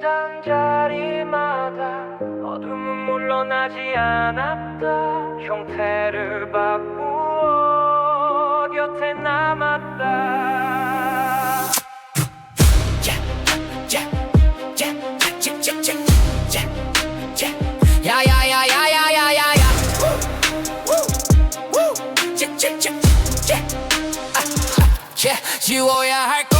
닿은 자리마다 어둠은 물러나지 않았다. 형태를 바꾸어 곁에 남았다. 지워야 할것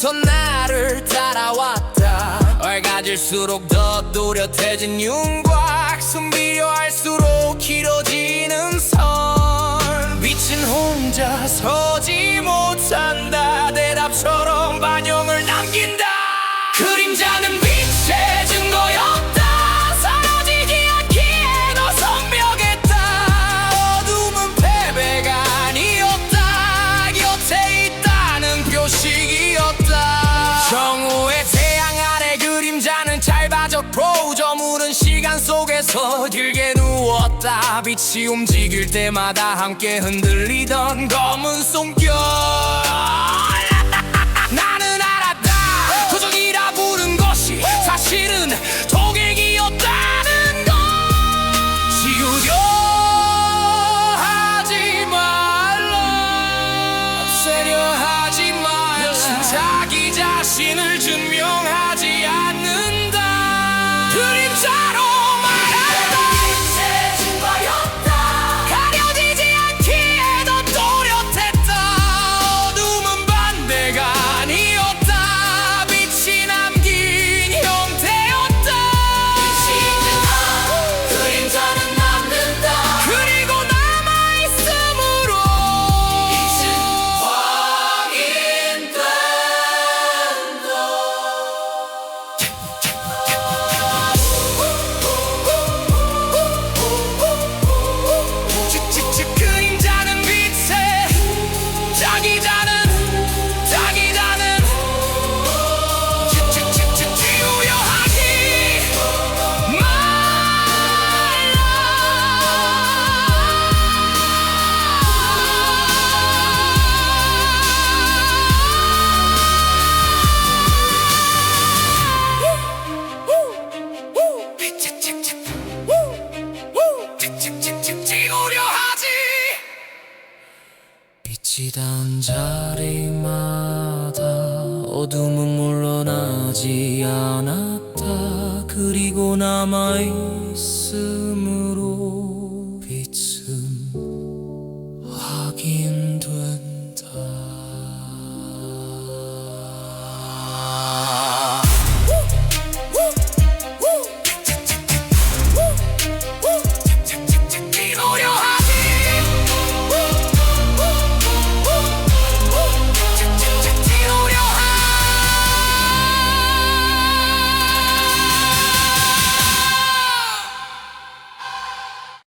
발밑에부터 나를 따라왔다. 밝아질수록 더 또렷해진 윤곽. 숨비려 할수록 길어지는 선 빛은 혼자 서지 누웠다 빛이 움직일 때마다 함께 흔들리던 검은 손결. 나는 알았다. 도적이라 부른 것이 사실은 독액이었다는 걸 지우려 하지 말라. 없애려 하지 말라. 자기 자신을 증명 닿은 자리마다 어둠은 물러나지 않았다. 그리고 남아있음으로